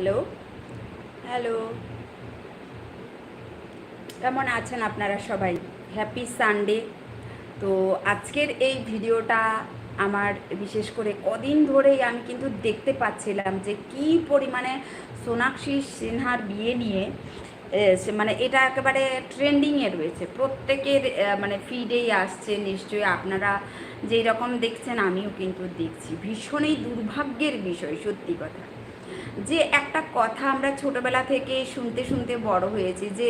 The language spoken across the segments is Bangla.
হ্যালো? হ্যালো? কেমন আছেন আপনারা সবাই? হ্যাপি সানডে তো আজকের এই ভিডিওটা আমার বিশেষ করে কদিন ধরেই আমি কিন্তু দেখতে পাচ্ছিলাম যে কি পরিমাণে সোনাক্ষী সিনহার বিয়ে নিয়ে মানে এটা একেবারে ট্রেন্ডিংয়ে রয়েছে। প্রত্যেকের মানে ফিডেই আসছে। নিশ্চয়ই আপনারা যেই রকম দেখছেন, আমিও কিন্তু দেখছি। ভীষণই দুর্ভাগ্যের বিষয়, সত্যি কথা। যে একটা কথা আমরা ছোটবেলা থেকে শুনতে শুনতে বড় হয়েছি যে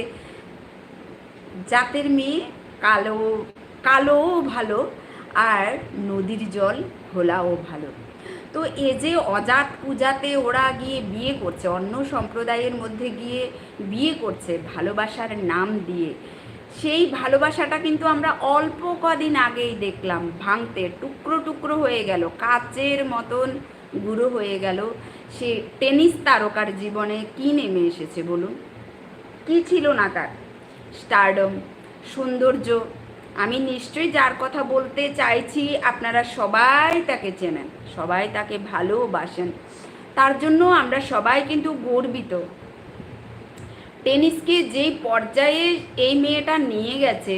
জাতের মেয়ে কালো, কালোও ভালো আর নদীর জল ঘোলাও ভালো। তো এ যে অজাত পূজাতে ওরা গিয়ে বিয়ে করছে, অন্য সম্প্রদায়ের মধ্যে গিয়ে বিয়ে করছে ভালোবাসার নাম দিয়ে, সেই ভালোবাসাটা কিন্তু আমরা অল্প কদিন আগেই দেখলাম, ভাঙতে টুকরো টুকরো হয়ে গেল, কাচের মতন গুঁড়ো হয়ে গেল। সে টেনিস তারকার জীবনে কি নেমে এসেছে বলুন? কি ছিল না তার? স্টারডম সৌন্দর্য, আমি নিশ্চয়ই যার কথা বলতে চাইছি, আপনারা সবাই তাকে চেনেন, সবাই তাকে ভালোবাসেন। তার জন্য আমরা সবাই কিন্তু গর্বিত। টেনিসকে যেই পর্যায়ে এই মেয়েটা নিয়ে গেছে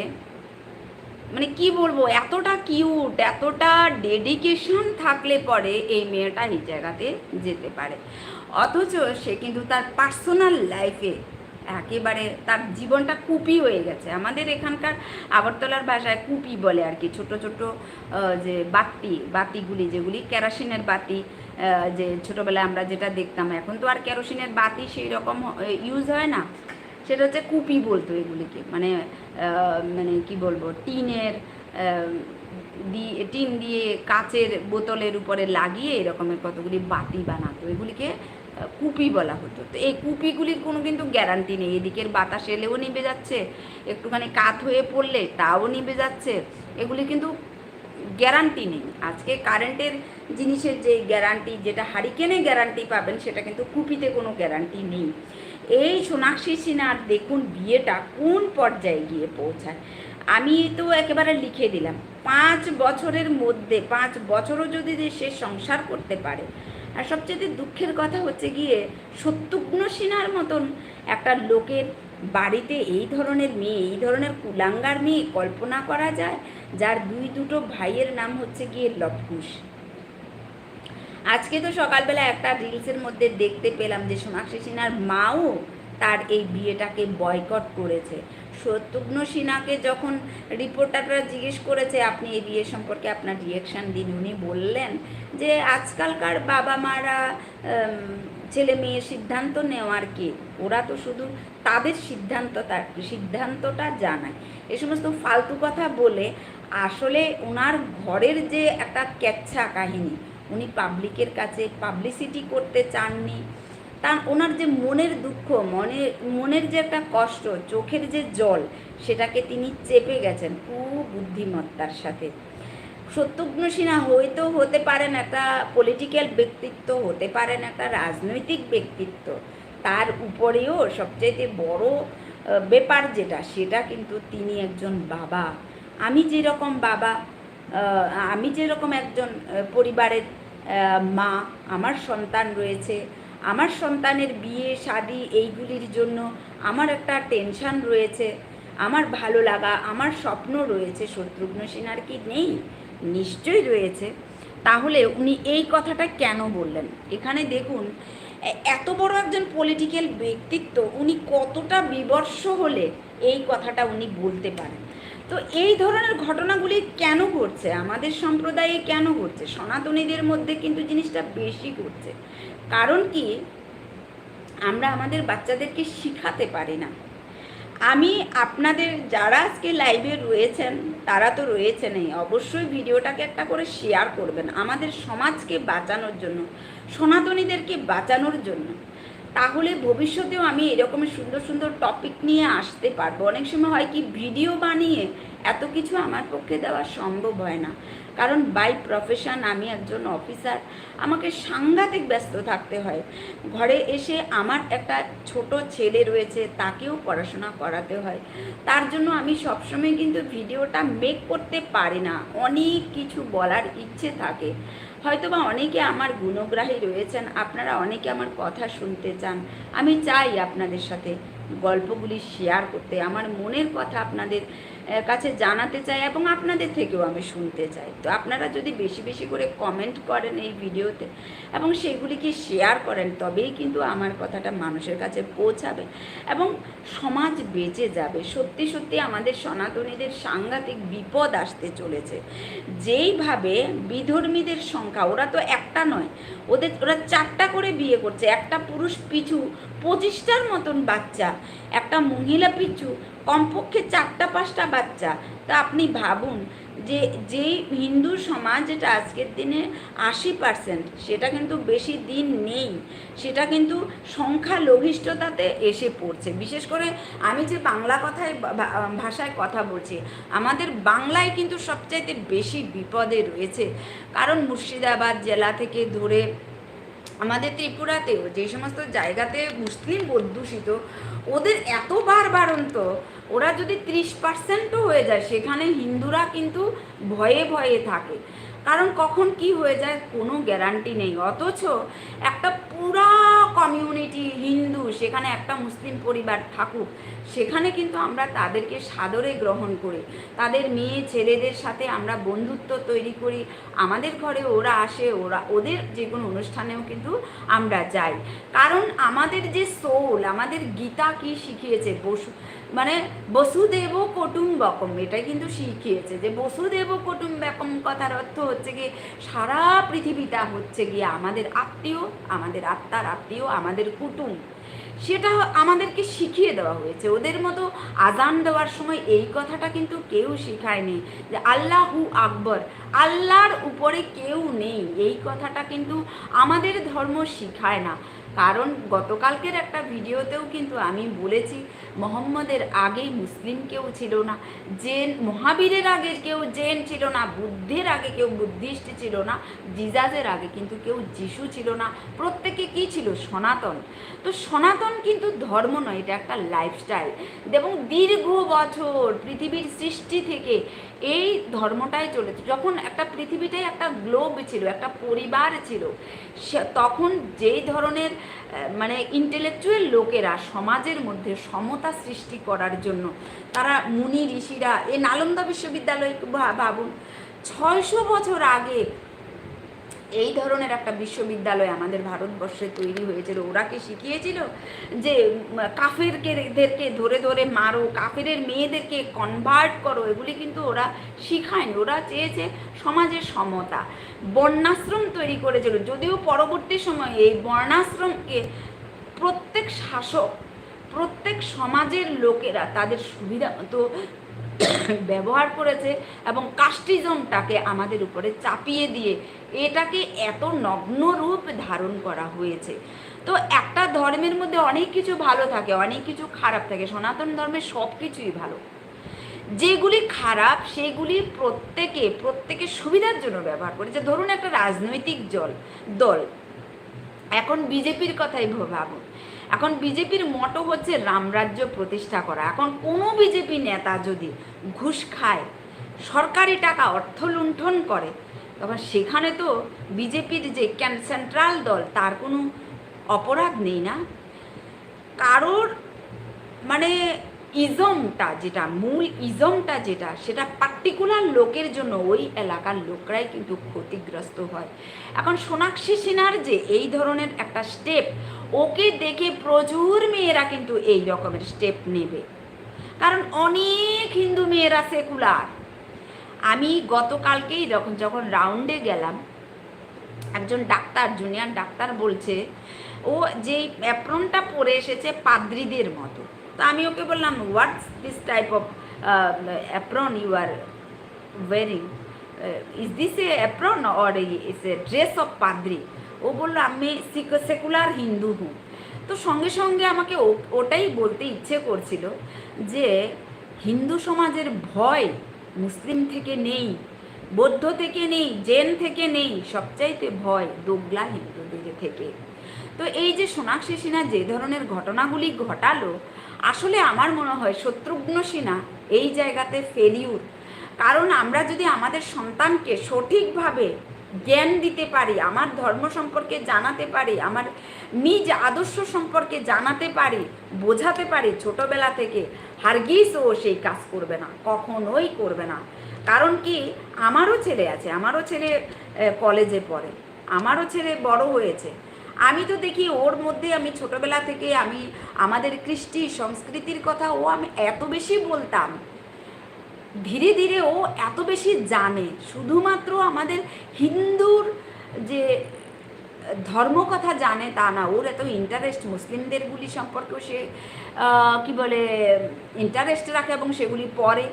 মানে কি বলব, এতটা কিউট এতটা ডেডিকেশন থাকলে পরে এই মেয়েটা এই জায়গাতে যেতে পারে। অথচ সে কিন্তু তার পার্সোনাল লাইফে একেবারে তার জীবনটা কুপি হয়ে গেছে। আমাদের এখানকার আগরতলার ভাষায় কুপি বলে আর কি, ছোট ছোট যে বাতি, বাতিগুলি যেগুলি, কেরোসিনের বাতি যে ছোটোবেলায় আমরা যেটা দেখতাম। এখন তো আর কেরোসিনের বাতি সেই রকম ইউজ হয় না। সেটা হচ্ছে কুপি বলতো এগুলিকে। মানে মানে কি বলব, টিনের দিয়ে টিন দিয়ে কাচের বোতলের উপরে লাগিয়ে এরকমের কতগুলি বাতি বানাতো। এগুলিকে কুপি বলা হতো। তো এই কুপিগুলির কোনো কিন্তু গ্যারান্টি নেই। এদিকের বাতাস এলেও নিভে যাচ্ছে, একটুখানি কাত হয়ে পড়লে তাও নিভে যাচ্ছে। এগুলি কিন্তু গ্যারান্টি নেই। আজকে কারেন্টের জিনিসের যে গ্যারান্টি, যেটা হারিকেনে গ্যারান্টি পাবেন, সেটা কিন্তু কুপিতে কোনো গ্যারান্টি নেই। এই সোনাক্ষী সিনহার দেখুন বিয়েটা কোন পর্যায়ে গিয়ে পৌঁছায়। আমি তো একেবারে লিখে দিলাম, পাঁচ বছরের মধ্যে, পাঁচ বছরও যদি যে সে সংসার করতে পারে। আর সবচেয়ে দুঃখের কথা হচ্ছে গিয়ে, সত্যঘ্ন সিনহার মতন একটা লোকের বাড়িতে এই ধরনের মেয়ে, এই ধরনের কুলাঙ্গার মেয়ে কল্পনা করা যায়, যার দুই দুটো ভাইয়ের নাম হচ্ছে গিয়ে লবকুশ আজকে তো সকালবেলা একটা রিলসের মধ্যে দেখতে পেলাম যে সোনাক্ষী সিনহার মাও তার এই বিয়েটাকে বয়কট করেছে। সত্যঘ্ন সিনহাকে যখন রিপোর্টাররা জিজ্ঞেস করেছে, আপনি এই বিয়ে সম্পর্কে আপনার রিয়েকশন দিন? উনি বললেন যে, আজকালকার বাবা মারা ছেলে মেয়ের সিদ্ধান্ত নেওয়ার কে? ওরা তো শুধু তাদের সিদ্ধান্ত, তার সিদ্ধান্তটা জানায়। এ সমস্ত ফালতু কথা বলে আসলে ওনার ঘরের যে একটা ক্যাচ্ছা কাহিনী উনি পাবলিকের কাছে পাবলিসিটি করতে চাননি। তার ওনার যে মনের দুঃখ, মনে, মনের যে একটা কষ্ট, চোখের যে জল, সেটাকে তিনি চেপে গেছেন খুব বুদ্ধিমত্তার সাথে। সত্যঘ্ন সিনহা হয়তো হতে পারেন একটা পলিটিক্যাল ব্যক্তিত্ব, হতে পারেন একটা রাজনৈতিক ব্যক্তিত্ব। তার উপরেও সবচাইতে বড় ব্যাপার যেটা, সেটা কিন্তু তিনি একজন বাবা। আমি যেরকম বাবা আমি যেরকম একজন পরিবারের মা, আমার সন্তান রয়েছে। আমার সন্তানের বিয়ে, শাদি এইগুলির জন্য আমার একটা টেনশন রয়েছে। আমার ভালো লাগা, আমার স্বপ্ন রয়েছে। শত্রুঘ্ন সিনহার কি নেই? নিশ্চয়ই রয়েছে। তাহলে উনি এই কথাটা কেন বললেন? এখানে দেখুন এত বড় একজন পলিটিক্যাল ব্যক্তিত্ব, উনি কতটা বিবর্ষ হলে এই কথাটা উনি বলতে পারেন? তো এই ধরনের ঘটনাগুলি কেন ঘটছে? আমাদের সম্প্রদায়ে কেন ঘটছে? সনাতনীদের মধ্যে কিন্তু জিনিসটা বেশি ঘটছে। কারণ কি? আমরা আমাদের বাচ্চাদেরকে শিখাতে পারি না। আমি আপনাদের যারা আজকে লাইভে রয়েছেন, তারা তো রয়েছেনই। অবশ্যই ভিডিওটাকে একটা করে শেয়ার করবেন। আমাদের সমাজকে বাঁচানোর জন্য, সনাতনীদেরকে বাঁচানোর জন্য। তাহলে ভবিষ্যতেও আমি এরকম সুন্দর সুন্দর টপিক নিয়ে আসতে পারব। অনেক সময় হয় কি ভিডিও বানিয়ে এত কিছু আমার পক্ষে দেওয়া সম্ভব হয় না। কারণ বাই প্রফেশন আমি একজন অফিসার আমাকে সাংঘাতিক ব্যস্ত থাকতে হয়। ঘরে এসে আমার একটা ছোট ছেলে রয়েছে, তাকেও পড়াশোনা করাতে হয়। তার জন্য আমি সবসময় কিন্তু ভিডিওটা মেক করতে পারি না। অনেক কিছু বলার ইচ্ছে থাকে। হয়তো বা অনেকে আমার গুণগ্রাহী রয়েছেন, আপনারা অনেকে আমার কথা শুনতে চান। আমি চাই আপনাদের সাথে গল্পগুলি শেয়ার করতে। আমার মনের কথা আপনাদের কাছে জানাতে চাই এবং আপনাদের থেকেও আমি শুনতে চাই। তো আপনারা যদি বেশি বেশি করে কমেন্ট করেন এই ভিডিওতে এবং সেগুলিকে শেয়ার করেন, তবেই কিন্তু আমার কথাটা মানুষের কাছে পৌঁছাবে এবং সমাজ বেঁচে যাবে। সত্যি সত্যি আমাদের সনাতনীদের সাংঘাতিক বিপদ আসতে চলেছে। যেইভাবে বিধর্মীদের সংখ্যা, ওরা তো একটা নয়, ওদের, ওরা চারটা করে বিয়ে করছে। একটা পুরুষ পিছু পঁচিশটার মতন বাচ্চা, একটা মহিলা পিছু কমপক্ষে চারটা পাঁচটা বাচ্চা। তা আপনি ভাবুন যে যেই হিন্দু সমাজ যেটা আজকের দিনে আশি পার্সেন্ট সেটা কিন্তু বেশি দিন নেই। সেটা কিন্তু সংখ্যা লঘিষ্ঠতাতে এসে পড়ছে। বিশেষ করে আমি যে বাংলা কথায় ভাষায় কথা বলছি, আমাদের বাংলায় কিন্তু সবচাইতে বেশি বিপদে রয়েছে। কারণ মুর্শিদাবাদ জেলা থেকে ধরে আমাদের ত্রিপুরাতেও যে সমস্ত জায়গাতে মুসলিম অধ্যুষিত, ওদের এত বার বারন্ত ওরা যদি ত্রিশ পার্সেন্টও হয়ে যায়, সেখানে হিন্দুরা কিন্তু ভয়ে ভয়ে থাকে। কারণ কখন কি হয়ে যায় কোনো গ্যারান্টি নেই। অথচ একটা পুরা কমিউনিটি হিন্দু, সেখানে একটা মুসলিম পরিবার থাকুক, সেখানে কিন্তু আমরা তাদেরকে সাদরে গ্রহণ করি। তাদের মেয়ে ছেলেদের সাথে আমরা বন্ধুত্ব তৈরি করি। আমাদের ঘরে ওরা আসে, ওরা, ওদের যে কোনো অনুষ্ঠানেও কিন্তু আমরা যাই। কারণ আমাদের যে সোল আমাদের গীতা কি শিখিয়েছে? বসু মানে বসুদেব কুটুম্বকম, এটাই কিন্তু শিখিয়েছে যে বসুদেব কুটুম্বকম কথার অর্থ হচ্ছে গিয়ে সারা পৃথিবীটা হচ্ছে গিয়ে আমাদের আত্মীয়, আমাদের আত্মার আত্মীয় আমাদের কুটুম। সেটা আমাদেরকে শিখিয়ে দেওয়া হয়েছে। ওদের মতো আজান দেওয়ার সময় এই কথাটা কিন্তু কেউ শিখায়নি যে আল্লাহু আকবর, আল্লাহর উপরে কেউ নেই। এই কথাটা কিন্তু আমাদের ধর্ম শিখায় না। কারণ গতকালকের একটা ভিডিওতেও কিন্তু আমি বলেছি, মোহাম্মদের আগে মুসলিম কেউ ছিল না, জেন মহাবীরের আগে কেউ জেন ছিল না, বুদ্ধের আগে কেউ বুদ্ধিস্ট ছিল না জিজাজের আগে কিন্তু কেউ যিশু ছিল না, প্রত্যেকে কি ছিল? সনাতন। তো সনাতন কিন্তু ধর্ম নয়, এটা একটা লাইফস্টাইল এবং দীর্ঘ বছর পৃথিবীর সৃষ্টি থেকে এই ধর্মটাই চলেছে। যখন একটা পৃথিবীটাই একটা গ্লোব ছিল, একটা পরিবার ছিল তখন যেই ধরনের মানে ইন্টেলেকচুয়াল লোকেরা সমাজের মধ্যে সমতা সৃষ্টি করার জন্য, তারা মুনি ঋষিরা এ নালন্দা বিশ্ববিদ্যালয় ভাবুন, ছয়শো বছর আগে এই ধরনের একটা বিশ্ববিদ্যালয় আমাদের ভারতবর্ষে তৈরি হয়েছিল। ওরা কি শিখিয়েছিল যে উম, কাফেরকে ধরে ধরে মারো কাফেরের মেয়েদেরকে কনভার্ট করো এগুলি কিন্তু ওরা শিখায়নি। ওরা চেয়েছে সমাজের সমতা। বর্ণাশ্রম তৈরি করেছিল। যদিও পরবর্তী সময়ে এই বর্ণাশ্রমকে প্রত্যেক শাসক প্রত্যেক সমাজের লোকেরা তাদের সুবিধা মতো ব্যবহার করেছে এবং কাস্টিজমটাকে আমাদের উপরে চাপিয়ে দিয়ে এটাকে এত নগ্ন রূপ ধারণ করা হয়েছে। তো একটা ধর্মের মধ্যে অনেক কিছু ভালো থাকে, অনেক কিছু খারাপ থাকে। সনাতন ধর্মের সব কিছুই ভালো। যেগুলি খারাপ, সেগুলি প্রত্যেকে প্রত্যেকের সুবিধার জন্য ব্যবহার করেছে। ধরুন একটা রাজনৈতিক জল, দল। এখন বিজেপির কথাই ভাব- ভাবুন এখন বিজেপির মটো হচ্ছে রামরাজ্য প্রতিষ্ঠা করা। এখন কোনো বিজেপি নেতা যদি ঘুষ খায়, সরকারি টাকা অর্থ লুণ্ঠন করে, তখন সেখানে তো বিজেপির যে ক্যান সেন্ট্রাল দল, তার কোনো অপরাধ নেই না। কারোর মানে ইজমটা যেটা, মূল ইজমটা যেটা, সেটা পার্টিকুলার লোকের জন্য ওই এলাকার লোকরাই কিন্তু ক্ষতিগ্রস্ত হয়। এখন সোনাক্ষী সিনহার যে এই ধরনের একটা স্টেপ ওকে দেখে প্রচুর মেয়েরা কিন্তু এই রকমের স্টেপ নেবে। কারণ অনেক হিন্দু মেয়েরা সেকুলার আমি গতকালকেই যখন যখন রাউন্ডে গেলাম, একজন ডাক্তার জুনিয়র ডাক্তার বলছে, ও যেই অ্যাপ্রনটা পরে এসেছে পাদ্রিদের মতো। তো আমি ওকে বললাম what's this type of apron you are wearing is this a apron or is a dress of পাদ্রি ও বলল, আমি সেকুলার হিন্দু হুম। তো সঙ্গে সঙ্গে আমাকে ওটাই বলতে ইচ্ছে করছিল যে, হিন্দু সমাজের ভয় মুসলিম থেকে নেই, বৌদ্ধ থেকে নেই, জেন থেকে নেই, সবচাইতে ভয় দোগলা হিন্দুদের থেকে। তো এই যে সোনাক্ষী সিনহা যে ধরনের ঘটনাগুলি ঘটালো আসলে আমার মনে হয় শত্রুঘ্ন সিনহা এই জায়গাতে ফেলিউর কারণ আমরা যদি আমাদের সন্তানকে সঠিকভাবে জ্ঞান দিতে পারি, আমার ধর্ম সম্পর্কে জানাতে পারি, আমার নিজ আদর্শ সম্পর্কে জানাতে পারি, বোঝাতে পারি, ছোটবেলা থেকে হারগিস ও সেই কাজ করবে না, কখনোই করবে না। কারণ কি, আমারও ছেলে আছে, আমারও ছেলে কলেজে পড়ে, আমারও ছেলে বড় হয়েছে। আমি তো দেখি ওর মধ্যে আমি ছোটবেলা থেকে আমি আমাদের কৃষ্টি সংস্কৃতির কথা ও আমি এত বেশি বলতাম। ধীরে ধীরে ও এত বেশি জানে। শুধুমাত্র আমাদের হিন্দুর যে ধর্ম কথা জানে তা না, ওর এত ইন্টারেস্ট মুসলিমদের গুলি সম্পর্কেও সে কি বলে ইন্টারেস্ট রাখে এবং সেগুলি পড়ে।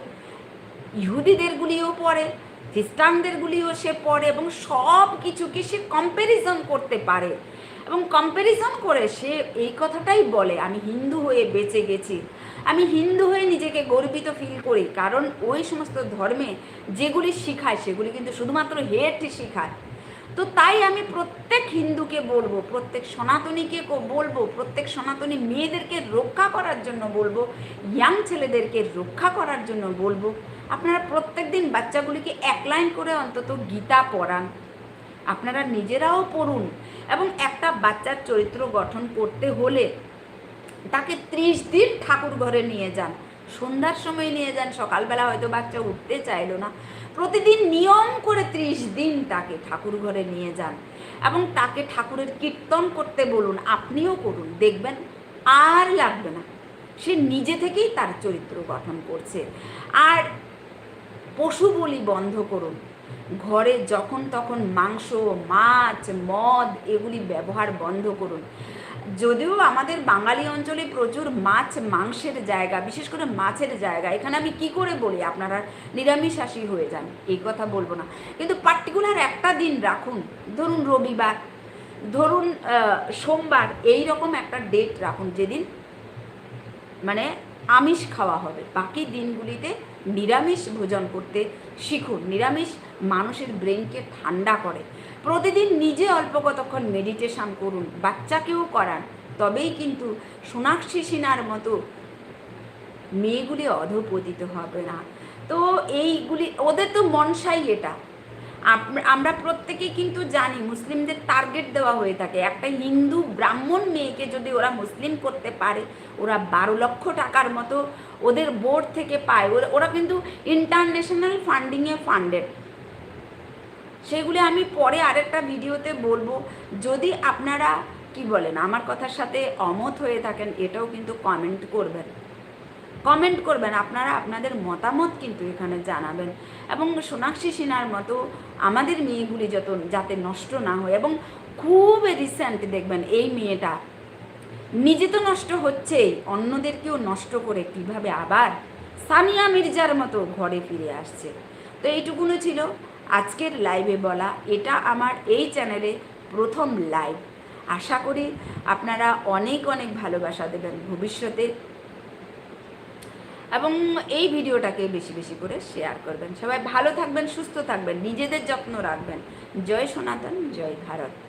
ইহুদিদের গুলিও পড়ে, খ্রিস্টানদের গুলিও সে পড়ে এবং সব কিছুকে সে কম্প্যারিজন করতে পারে। এবং কম্প্যারিজন করে সে এই কথাটাই বলে, আমি হিন্দু হয়ে বেঁচে গেছি। আমি হিন্দু হয়ে নিজেকে গর্বিত ফিল করি, কারণ ওই সমস্ত ধর্মে যেগুলি শেখায়, সেগুলি কিন্তু শুধুমাত্র হেট শিখায়। তো তাই আমি প্রত্যেক হিন্দুকে বলব, প্রত্যেক সনাতনীকে বলব, প্রত্যেক সনাতনী মেয়েদেরকে রক্ষা করার জন্য বলব ইয়াং ছেলেদেরকে রক্ষা করার জন্য বলব। আপনারা প্রত্যেক দিন বাচ্চাগুলিকে এক লাইন করে অন্তত গীতা পড়ান। আপনারা নিজেরাও পড়ুন। এবং একটা বাচ্চার চরিত্র গঠন করতে হলে তাকে ত্রিশ দিন ঠাকুর ঘরে নিয়ে যান। সন্ধ্যার সময় নিয়ে যান, সকালবেলা হয়তো বাচ্চা উঠতে চাইলো না। প্রতিদিন নিয়ম করে ত্রিশ দিন তাকে ঠাকুর ঘরে নিয়ে যান এবং তাকে ঠাকুরের কীর্তন করতে বলুন, আপনিও করুন, দেখবেন আর লাগবে না। সে নিজে থেকেই তার চরিত্র গঠন করছে। আর পশু বলি বন্ধ করুন। ঘরে যখন তখন মাংস, মাছ, মদ এগুলি ব্যবহার বন্ধ করুন। যদিও আমাদের বাঙালি অঞ্চলে প্রচুর মাছ মাংসের জায়গা, বিশেষ করে মাছের জায়গা। এখানে আমি কি করে বলি? আপনারা নিরামিষাশী হয়ে যান, এই কথা বলব না। কিন্তু পার্টিকুলার একটা দিন রাখুন, ধরুন রবিবার, ধরুন সোমবার এই রকম একটা ডেট রাখুন যেদিন মানে আমিষ খাওয়া হবে। বাকি দিনগুলিতে নিরামিষ ভোজন করতে শিখুন নিরামিষ মানুষের ব্রেনকে ঠান্ডা করে। প্রতিদিন নিজে অল্প কতক্ষণ মেডিটেশন করুন, বাচ্চাকেও করান। তবেই কিন্তু সোনাক্ষী সিনার মতো মেয়েগুলি অধপতিত হবে না। তো এইগুলি, ওদের তো মনসাই এটা। আমরা প্রত্যেকেই কিন্তু জানি মুসলিমদের টার্গেট দেওয়া হয়ে থাকে। একটা হিন্দু ব্রাহ্মণ মেয়েকে যদি ওরা মুসলিম করতে পারে, ওরা বারো লক্ষ টাকার মতো ওদের বোর্ড থেকে পায়। ওরা- কিন্তু ইন্টারন্যাশনাল ফান্ডিংয়ে ফান্ডেড সেগুলি আমি পরে আরেকটা ভিডিওতে বলব। যদি আপনারা, কি বলেন, আমার কথার সাথে অমত হয়ে থাকেন, এটাও কিন্তু কমেন্ট করবেন। কমেন্ট করবেন, আপনারা আপনাদের মতামত কিন্তু এখানে জানাবেন। এবং সোনাক্ষী সিনহার মতো আমাদের মেয়েগুলি যত, যাতে নষ্ট না হয়। এবং খুব রিসেন্ট দেখবেন এই মেয়েটা। নিজে তো নষ্ট হচ্ছেই, অন্যদেরকেও নষ্ট করে কীভাবে আবার সানিয়া মির্জার মতো ঘরে ফিরে আসছে? তো এইটুকুনো ছিল আজকের লাইভে বলা। এটা আমার এই চ্যানেলে প্রথম লাইভ আশা করি আপনারা অনেক অনেক ভালোবাসা দেবেন। ভবিষ্যতে এবং এই ভিডিওটাকে বেশি বেশি করে শেয়ার করবেন। সবাই ভালো থাকবেন, সুস্থ থাকবেন, নিজেদের যত্ন রাখবেন। জয় সনাতন, জয় ভারত।